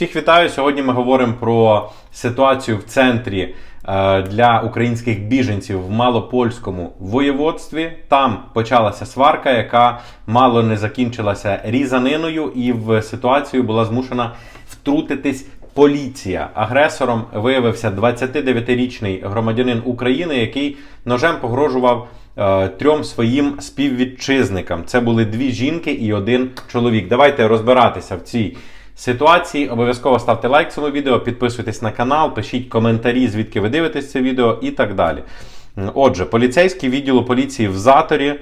Всіх вітаю. Сьогодні ми говоримо про ситуацію в центрі е, для українських біженців в малопольському воєводстві. Там почалася сварка, яка мало не закінчилася різаниною, і в ситуацію була змушена втрутитись. Поліція агресором виявився 29-річний громадянин України, який ножем погрожував е, трьом своїм співвітчизникам. Це були дві жінки і один чоловік. Давайте розбиратися в цій ситуації. Обов'язково ставте лайк цьому відео, підписуйтесь на канал, пишіть коментарі, звідки ви дивитесь це відео і так далі. Отже, поліцейські відділу поліції в Заторі е,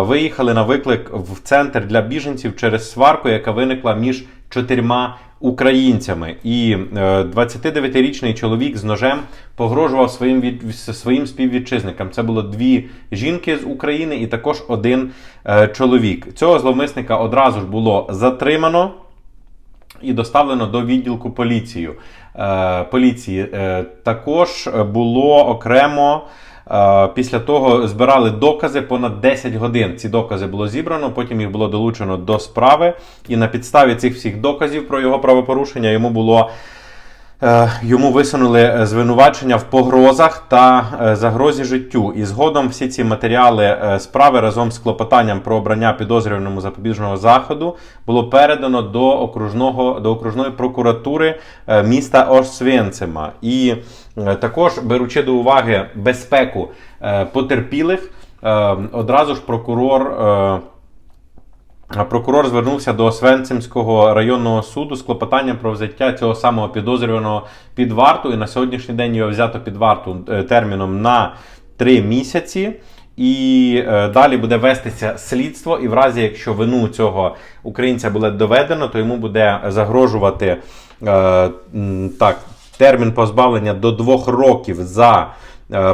виїхали на виклик в центр для біженців через сварку, яка виникла між чотирма українцями. І е, 29-річний чоловік з ножем погрожував своїм від своїм співвітчизникам. Це було дві жінки з України і також один е, чоловік. Цього зловмисника одразу ж було затримано і доставлено до відділку поліцію. Е, поліції. Е, також було окремо. е, Після того збирали докази понад 10 годин. Ці докази було зібрано, потім їх було долучено до справи. І на підставі цих всіх доказів про його правопорушення йому було Йому висунули е, звинувачення в погрозах та е, загрозі життю. І згодом всі ці матеріали е, справи разом з клопотанням про обрання підозрюваному запобіжного заходу було передано до окружного до окружної прокуратури е, міста Освенцима. І е, також беручи до уваги безпеку е, потерпілих, е, одразу ж прокурор. Прокурор звернувся до Освенцимського районного суду з клопотанням про взяття цього самого підозрюваного під варту. І на сьогоднішній день його взято під варту е, терміном на 3 місяці. І е, далі буде вестися слідство. І в разі, якщо вину цього українця буде доведено, то йому буде загрожувати е, так, термін позбавлення до двох років за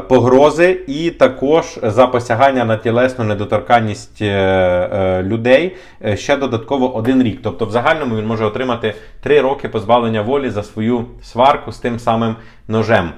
погрози, і також за посягання на тілесну недоторканність е, е, людей е, ще додатково один рік. Тобто, в загальному він може отримати три роки позбавлення волі за свою сварку з тим самим ножем.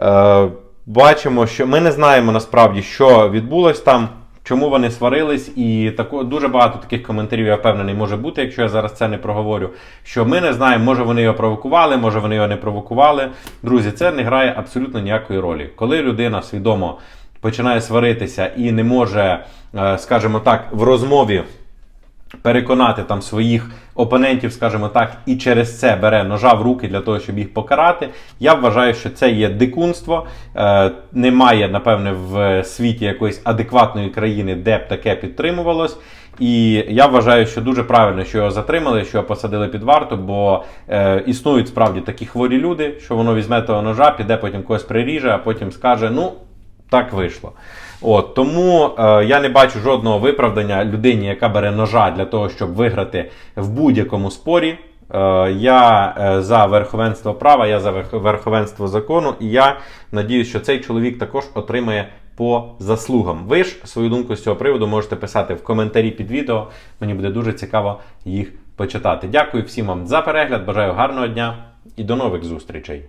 Е, Бачимо, що ми не знаємо насправді, що відбулось там. Чому вони сварились, і тако, дуже багато таких коментарів, я впевнений, може бути, якщо я зараз це не проговорю. Що ми не знаємо, може вони його провокували, може вони його не провокували. Друзі, це не грає абсолютно ніякої ролі. Коли людина свідомо починає сваритися і не може, е, скажімо так, в розмові переконати там своїх опонентів, скажімо так, і через це бере ножа в руки для того, щоб їх покарати. Я вважаю, що це є дикунство. Е, немає, напевне, в світі якоїсь адекватної країни, де б таке підтримувалось. І я вважаю, що дуже правильно, що його затримали, що його посадили під варту, бо е, існують справді такі хворі люди, що воно візьме того ножа, піде потім когось приріже, а потім скаже: ну, так вийшло. От тому е, я не бачу жодного виправдання людині, яка бере ножа для того, щоб виграти в будь-якому спорі. Е, я е, за верховенство права, я за верховенство закону, і я надіюсь, що цей чоловік також отримає по заслугам. Ви ж свою думку з цього приводу можете писати в коментарі під відео. Мені буде дуже цікаво їх почитати. Дякую всім вам за перегляд. Бажаю гарного дня і до нових зустрічей.